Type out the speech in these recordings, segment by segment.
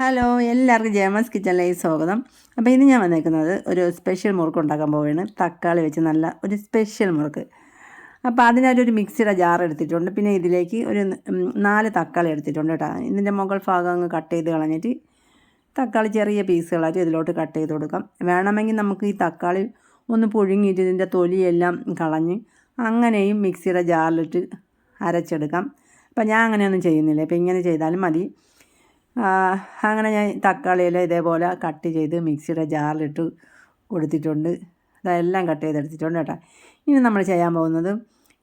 Hello എല്ലാവർക്കും ജേമസ് കിച്ചണിലേക്ക് സ്വാഗതം. അപ്പോൾ ഇന്ന് ഞാൻ വന്നേക്കുന്നത് ഒരു സ്പെഷ്യൽ മുറുക്ക് ഉണ്ടാക്കാൻ പോവുകയാണ്. തക്കാളി വെച്ച് നല്ല ഒരു സ്പെഷ്യൽ മുറുക്ക്. അപ്പോൾ അതിനൊരു മിക്സിയുടെ ജാർ എടുത്തിട്ടുണ്ട്. പിന്നെ ഇതിലേക്ക് ഒരു നാല് തക്കാളി എടുത്തിട്ടുണ്ട് കേട്ടോ. ഇതിന്റെ മുകൾ ഭാഗം അങ്ങ് കട്ട് ചെയ്ത് കളഞ്ഞിട്ട് തക്കാളി ചെറിയ പീസുകളായിട്ട് ഇതിലോട്ട് കട്ട് ചെയ്ത് കൊടുക്കാം. വേണമെങ്കിൽ നമുക്ക് ഈ തക്കാളി ഒന്ന് പുഴുങ്ങിയിട്ട് ഇതിന്റെ തൊലിയെല്ലാം കളഞ്ഞ് അങ്ങനെയും മിക്സിയുടെ ജാറിലിട്ട് അരച്ചെടുക്കാം. അപ്പം ഞാൻ അങ്ങനെയൊന്നും ചെയ്യുന്നില്ല. അപ്പോൾ ഇങ്ങനെ ചെയ്താലും മതി. അങ്ങനെ ഞാൻ തക്കാളിയെല്ലാം ഇതേപോലെ കട്ട് ചെയ്ത് മിക്സിയുടെ ജാറിലിട്ട് കൊടുത്തിട്ടുണ്ട്. അതെല്ലാം കട്ട് ചെയ്തെടുത്തിട്ടുണ്ട് കേട്ടോ. ഇനി നമ്മൾ ചെയ്യാൻ പോകുന്നത്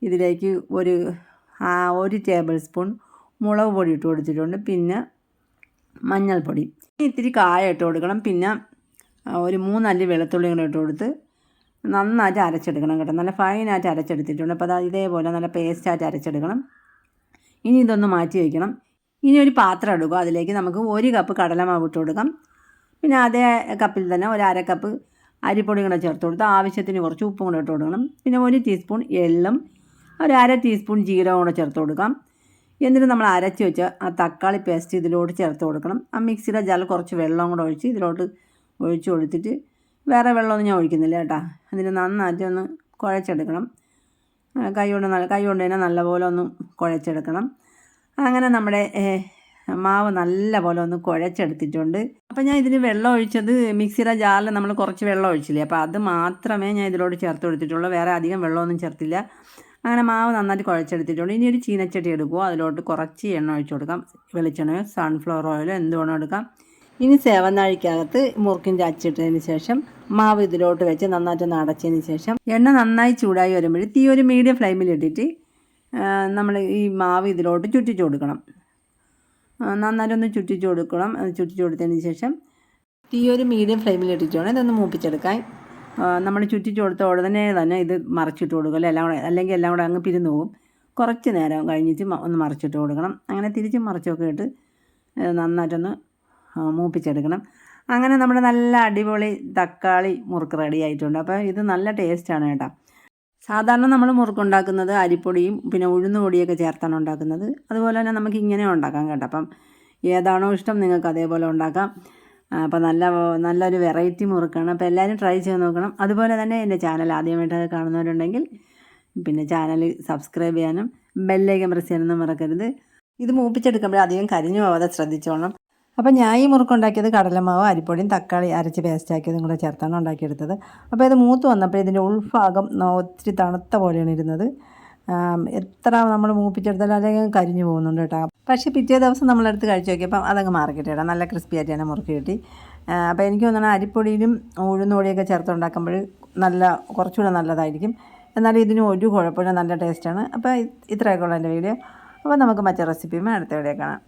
ഇതിലേക്ക് ഒരു ഒരു ടേബിൾ സ്പൂൺ മുളക് പൊടി ഇട്ട് കൊടുത്തിട്ടുണ്ട്. പിന്നെ മഞ്ഞൾപ്പൊടി. ഇത്തിരി കായ ഇട്ട് കൊടുക്കണം. പിന്നെ ഒരു മൂന്നല്ലി വെളുത്തുള്ളി കൂടെ ഇട്ട് കൊടുത്ത് നന്നായിട്ട് അരച്ചെടുക്കണം കേട്ടോ. നല്ല ഫൈനായിട്ട് അരച്ചെടുത്തിട്ടുണ്ട്. അപ്പോൾ അത് ഇതേപോലെ നല്ല പേസ്റ്റായിട്ട് അരച്ചെടുക്കണം. ഇനി ഇതൊന്ന് മാറ്റി വയ്ക്കണം ഇനി ഒരു പാത്രം എടുക്കുക അതിലേക്ക് നമുക്ക് ഒരു കപ്പ് കടലമാവ് ഇട്ട് കൊടുക്കാം. പിന്നെ അതേ കപ്പിൽ തന്നെ ഒരു അര കപ്പ് അരിപ്പൊടി കൂടെ ചേർത്ത് കൊടുത്ത് ആവശ്യത്തിന് കുറച്ച് ഉപ്പും കൂടെ ഇട്ട് കൊടുക്കണം. പിന്നെ ഒരു ടീസ്പൂൺ എള്ളും ഒരു അര ടീസ്പൂൺ ജീരകം കൂടെ ചേർത്ത് കൊടുക്കാം. എന്നിട്ട് നമ്മൾ അരച്ച് വെച്ച ആ തക്കാളി പേസ്റ്റ് ഇതിലോട്ട് ചേർത്ത് കൊടുക്കണം. ആ മിക്സിയുടെ ജല കുറച്ച് വെള്ളം കൂടെ ഒഴിച്ച് ഇതിലോട്ട് ഒഴിച്ച് കൊടുത്തിട്ട് വേറെ വെള്ളമൊന്നും ഞാൻ ഒഴിക്കുന്നില്ല കേട്ടോ. അതിന് നന്നായിട്ട് ഒന്ന് കുഴച്ചെടുക്കണം. കൈ കൊണ്ട് നല്ല കൈ കൊണ്ട് തന്നെ നല്ലപോലെ ഒന്ന് കുഴച്ചെടുക്കണം. അങ്ങനെ നമ്മുടെ മാവ് നല്ല പോലെ ഒന്ന് കുഴച്ചെടുത്തിട്ടുണ്ട്. അപ്പോൾ ഞാൻ ഇതിന് വെള്ളം ഒഴിച്ചത് മിക്സിയുടെ ജാറിൽ നമ്മൾ കുറച്ച് വെള്ളം ഒഴിച്ചില്ലേ? അപ്പോൾ അത് മാത്രമേ ഞാൻ ഇതിലോട്ട് ചേർത്ത് കൊടുത്തിട്ടുള്ളൂ. വേറെ അധികം വെള്ളമൊന്നും ചേർത്തില്ല. അങ്ങനെ മാവ് നന്നായിട്ട് കുഴച്ചെടുത്തിട്ടുണ്ട്. ഇനി ഒരു ചീനച്ചട്ടി എടുക്കുക അതിലോട്ട് കുറച്ച് എണ്ണ ഒഴിച്ചു കൊടുക്കാം. വെളിച്ചെണ്ണയോ സൺഫ്ലവർ ഓയിലോ എന്ത് വേണോ എടുക്കാം. ഇനി സേവനാഴിക്കകത്ത് മുറുക്കിന്റെ അച്ചിട്ടതിന് ശേഷം മാവ് ഇതിലോട്ട് വെച്ച് നന്നായിട്ടൊന്ന് അടച്ചതിന് ശേഷം എണ്ണ നന്നായി ചൂടായി വരുമ്പോൾ തീ ഒരു മീഡിയം ഫ്ലെയിമിൽ ഇട്ടിട്ട് നമ്മൾ ഈ മാവ് ഇതിലോട്ട് ചുറ്റിച്ച് കൊടുക്കണം. നന്നായിട്ടൊന്ന് ചുറ്റിച്ച് കൊടുക്കണം. ചുറ്റിച്ച് കൊടുത്തതിന് ശേഷം തീ ഒരു മീഡിയം ഫ്ലെയിമിൽ ഇട്ടിട്ട് വേണം ഇതൊന്ന് മൂപ്പിച്ചെടുക്കാൻ. നമ്മൾ ചുറ്റിച്ച് കൊടുത്ത ഉടനെ തന്നെ ഇത് മറച്ചിട്ട് കൊടുക്കുക അല്ലെ? എല്ലാം കൂടെ അല്ലെങ്കിൽ എല്ലാം കൂടെ അങ്ങ് പിരിഞ്ഞു പോകും. കുറച്ച് നേരം കഴിഞ്ഞിട്ട് ഒന്ന് മറിച്ചിട്ട് കൊടുക്കണം. അങ്ങനെ തിരിച്ചും മറിച്ചൊക്കെ ഇട്ട് നന്നായിട്ടൊന്ന് മൂപ്പിച്ചെടുക്കണം. അങ്ങനെ നമ്മുടെ നല്ല അടിപൊളി തക്കാളി മുറുക്ക് റെഡി ആയിട്ടുണ്ട്. അപ്പോൾ ഇത് നല്ല ടേസ്റ്റാണ് കേട്ടോ. സാധാരണ നമ്മൾ മുറുക്കുണ്ടാക്കുന്നത് അരിപ്പൊടിയും പിന്നെ ഉഴുന്ന് പൊടിയൊക്കെ ചേർത്താണ് ഉണ്ടാക്കുന്നത്. അതുപോലെ തന്നെ നമുക്ക് ഇങ്ങനെ ഉണ്ടാക്കാം കേട്ടോ. അപ്പം ഏതാണോ ഇഷ്ടം നിങ്ങൾക്ക് അതേപോലെ ഉണ്ടാക്കാം. അപ്പോൾ നല്ല നല്ലൊരു വെറൈറ്റി മുറുക്കാണ്. അപ്പോൾ എല്ലാവരും ട്രൈ ചെയ്ത് നോക്കണം. അതുപോലെ തന്നെ എന്റെ ചാനൽ ആദ്യമായിട്ട് കാണുന്നവരുണ്ടെങ്കിൽ പിന്നെ ചാനൽ സബ്സ്ക്രൈബ് ചെയ്യാനും ബെല്ലൈക്കൻ പ്രസ് ചെയ്യാനൊന്നും മറക്കരുത്. ഇത് മൂപ്പിച്ചെടുക്കുമ്പോൾ അധികം കരിഞ്ഞു പോകാതെ ശ്രദ്ധിച്ചോളണം. അപ്പോൾ ഞാൻ ഈ മുറുക്കുണ്ടാക്കിയത് കടലമാവ് അരിപ്പൊടിയും തക്കാളി അരച്ച് പേസ്റ്റാക്കിയതും കൂടെ ചേർത്താണ് ഉണ്ടാക്കിയെടുത്തത്. അപ്പോൾ ഇത് മൂത്ത് വന്നപ്പോൾ ഇതിന്റെ ഉൾഭാഗം ഒത്തിരി തണുത്ത പോലെയാണ് ഇരുന്നത്. എത്ര നമ്മൾ മൂപ്പിച്ചെടുത്താലും അല്ലെങ്കിൽ കരിഞ്ഞു പോകുന്നുണ്ട് കേട്ടോ. പക്ഷേ പിറ്റേ ദിവസം നമ്മളെടുത്ത് കഴിച്ച് നോക്കിയപ്പം അതങ്ങ് മാർക്കറ്റ് കേട്ടോ. നല്ല ക്രിസ്പി ആയിട്ട് തന്നെ മുറുക്കി കിട്ടി. അപ്പോൾ എനിക്ക് തോന്നുന്നു അരിപ്പൊടിയിലും ഉഴുന്നുപൊടിയൊക്കെ ചേർത്തുണ്ടാക്കുമ്പോൾ നല്ല കുറച്ചുകൂടെ നല്ലതായിരിക്കും. എന്നാലും ഇതിന് ഒരു കുഴപ്പമില്ല നല്ല ടേസ്റ്റാണ് അപ്പോൾ ഇത്രയൊക്കെ ഉള്ള എന്റെ വീഡിയോ അപ്പോൾ നമുക്ക് മറ്റേ റെസിപ്പിയും അടുത്ത വീഡിയോ കാണാം.